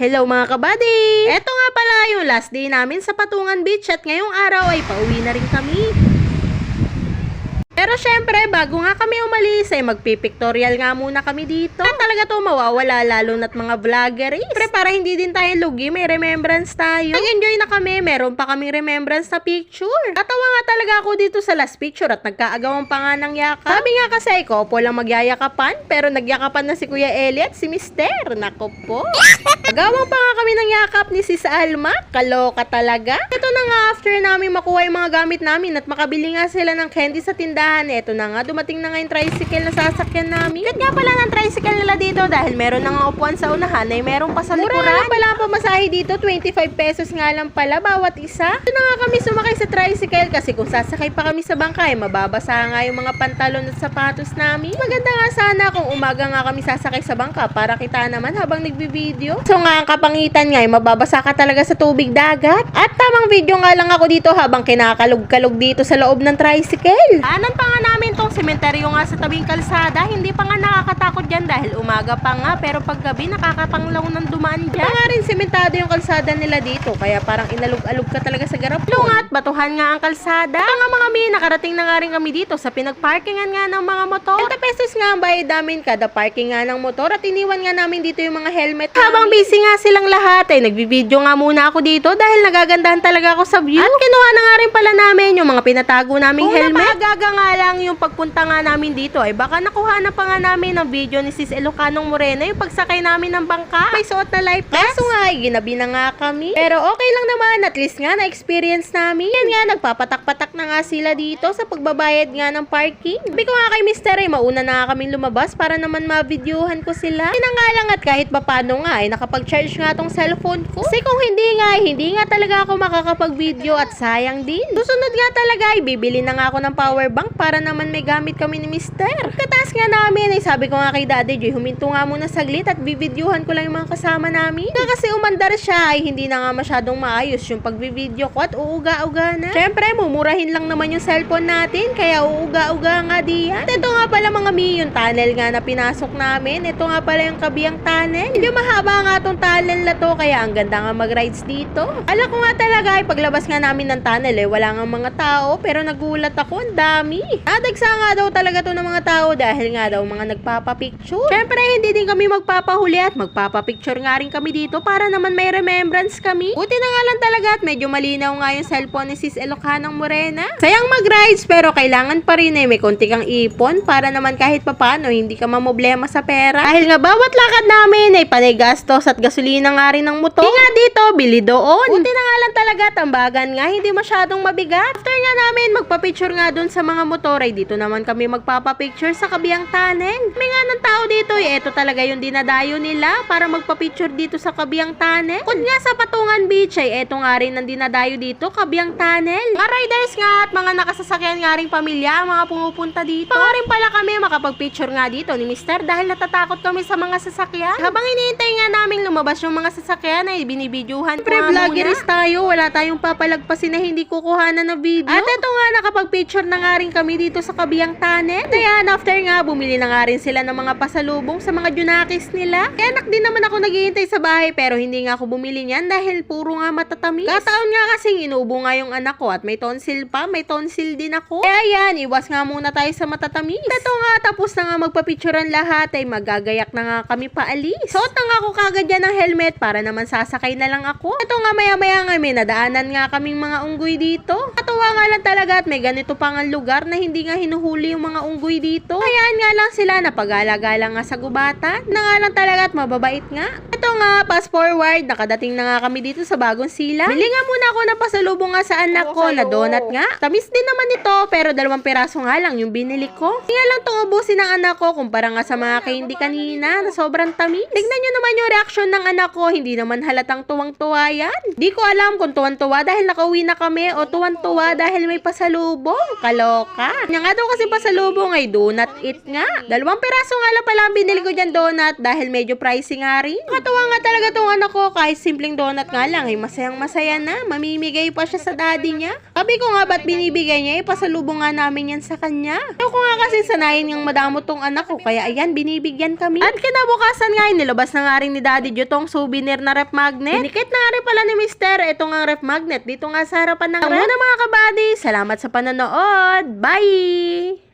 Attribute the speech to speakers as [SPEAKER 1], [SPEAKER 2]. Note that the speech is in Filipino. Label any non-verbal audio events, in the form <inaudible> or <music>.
[SPEAKER 1] Hello mga kabady! Eto nga pala yung last day namin sa Patungan Beach at ngayong araw ay pauwi na rin kami. Pero syempre, bago nga kami umalis, ay magpipictorial nga muna kami dito. At talaga to mawawala, lalo na't mga vloggeries. Siyempre, para hindi din tayo lugi, may remembrance tayo. Nag-enjoy na kami, meron pa kaming remembrance na picture. Katawa nga talaga ako dito sa last picture at nagkaagawan pa nga ng yakap. Sabi nga kasi, couple lang magyayakapan, pero nagyakapan na si Kuya Elliot, si Mister. Nako po. <laughs> Agawang pa nga kami ng yakap ni Sis Alma. Kaloka talaga. Ito na nga after namin makuha yung mga gamit namin at makabili nga sila ng candy sa tindahan. Ito na nga, dumating na nga yung tricycle na sasakyan namin. Kat nga pala ng tricycle nila dito dahil meron na nga upuan sa unahan ay meron pa sa likuran. Mura pala ang pamasahe dito, 25 pesos nga lang pala bawat isa. Ito na nga kami sumakay sa tricycle kasi kung sasakay pa kami sa bangka ay mababasa nga yung mga pantalon at sapatos namin. Maganda nga sana kung umaga nga kami sasakay sa bangka para kita naman habang nagbibideo. So nga ang kapangitan nga ay mababasa ka talaga sa tubig dagat. At tamang video nga lang ako dito habang kinakalog-kalog dito sa loob ng tricycle. Anan pa nga namin tong sementeryo nga sa tabing kalsada. Hindi pa nga nakakatakot dyan dahil umaga pa nga pero paggabi nakakapanglaw ng dumaan dyan. Kaya nga rin sementado yung kalsada nila dito kaya parang inalog-alog ka talaga sa garap. Lungat, batuhan nga ang kalsada. Ito nga mga mi, nakarating na nga rin kami dito sa pinagparkingan nga ng mga motor. 30 pesos nga ang bayad namin kada parking nga ng motor at iniwan nga namin dito yung mga helmet. Habang busy nga silang lahat ay nagbibideo nga muna ako dito dahil nagagandahan talaga ako sa view. At kinuha na nga rin pala namin yung mga pinatago naming helmet. Kung napagaga nga lang yung pagpunta nga namin dito ay baka nakuha na pa nga namin ng video ni Sis Elocanong Morena yung pagsakay namin ng bangka. May suot na life vest. Kaso nga ay ginabi na nga kami. Pero okay lang naman at least nga na-experience namin. Yan nga nagpapatak-patak na nga sila dito sa pagbabayad nga ng parking. Sabi ko nga kay Mister ay mauna na nga kaming lumabas para naman ma-videohan ko sila. Yun na nga lang at kahit papano nga ay nakapag-charge nga tong cellphone ko. Kasi kung hindi nga, hindi nga talaga ako makakapag-video at sayang din. Susunod nga talaga ay bibili na nga ako ng power bank para naman may gamit kami ni Mister. Katas nga namin ay sabi ko nga kay Daddy Joy, huminto nga muna saglit at bibidyohan ko lang yung mga kasama namin. Na kasi umandar siya ay hindi na nga masyadong maayos yung pagbibideo ko at uuga-uga na. Syempre, mumurahin lang naman yung cellphone natin kaya uuga-uga nga diyan. At ito nga pala mga mi, yung tunnel nga na pinasok namin. Ito nga pala yung kabiyang tunnel. Medyo mahaba nga tong tunnel na to kaya ang ganda nga mag-rides dito. Alam ko nga talaga ay paglabas nga namin ng tunnel eh wala nga mga tao pero nagulat ako ang dami. Adagsa nga daw talaga to ng mga tao dahil nga daw mga nagpapapicture. Syempre hindi din kami magpapahuli at magpapapicture nga rin kami dito para naman may remembrance kami. Buti na nga lang talaga at medyo malinaw nga yung cellphone ni Sis Elocanong Morena. Sayang mag-rides pero kailangan pa rin eh may konti kang ipon para naman kahit papano hindi ka mamoblema sa pera. Dahil nga bawat lakad namin ay panay gastos at gasolina nga rin ng motor. Hindi nga dito, bili doon. Buti na nga lang talaga tambagan nga hindi masyadong mabigat. After nga namin magpa-picture nga dun sa mga motor ay dito naman kami magpapa-picture sa kabiyang tunnel. May nga ng tao dito eh. Ito talaga yung dinadayo nila para magpa-picture dito sa kabiyang tunnel. Kung nga sa Patungan Beach ay eto nga rin ang dinadayo dito, kabiyang tunnel. Mga riders nga at mga nakasasakyan nga ring pamilya ang mga pumupunta dito. Pa rin pala kami makapag-picture nga dito ni Mister dahil natatakot kami sa mga sasakyan. Habang iniintay nga namin lumabas yung mga sasakyan ay nga
[SPEAKER 2] vloggeries
[SPEAKER 1] muna. tayo, wala tayong papalagpasin na hindi kukuhanan ng video. At ito nga, nakapag-picture na nga rin kami dito sa kabiyang tunnel. At ayan, after nga, bumili na nga rin sila ng mga pasalubong sa mga junakis nila. Kaya anak din naman ako naghihintay sa bahay pero hindi nga ako bumili niyan dahil puro nga matatamis. Kataon nga kasing inubo nga yung anak ko at may tonsil pa, may tonsil din ako. Kaya ayan, iwas nga muna tayo sa matatamis. At ito nga, tapos na nga magpapicturean lahat ay magagayak na nga kami paalis. Suot na nga ako kagad yan ng helmet para naman sasakay na lang ako. Ito nga maya-maya nga may nadaanan nga kaming mga unggoy dito. Katuwa nga lang talaga at may ganito pang ang lugar na hindi nga hinuhuli yung mga unggoy dito. Hayaan nga lang sila napagala-gala nga sa gubatan. Na nga lang talaga at mababait nga. Ito nga, fast forward, nakadating na nga kami dito sa bagong sila. Bili nga muna ako ng pasalubong nga sa anak ko na donut nga. Tamis din naman ito, pero dalawang peraso nga lang yung binili ko. Hindi nga lang itong ubusin ng anak ko kumpara nga sa mga candy kanina na sobrang tamis. Tignan nyo naman yung reaksyon ng anak ko, hindi naman halatang tuwang-tuwa yan. Di ko alam kung tuwan-tuwa dahil nakauwi na kami o tuwan-tuwa dahil may pasalubong. Kaloka. Kanya nga daw kasi pasalubong ay donut it nga. Dalawang peraso nga lang pala ang binili ko dyan donut dahil medyo pricey nga rin. Katuwa nga talaga tong anak ko kahit simpleng donut nga lang ay masayang masaya na. Mamimigay pa siya sa daddy niya. Sabi ko nga ba't binibigay niya? Ipasalubong nga namin yan sa kanya. Ayaw ko nga kasi sanayin yung madamo tong anak ko kaya ayan binibigyan kami. At kinabukasan nga nilabas na nga rin ni daddy Joe tong souvenir na ref magnet. Dinikit na nga rin pala ni Mister. Ito nga ref magnet. Dito nga sa harapan ng. Ang muna mga kabady. Salamat sa panonood. Bye!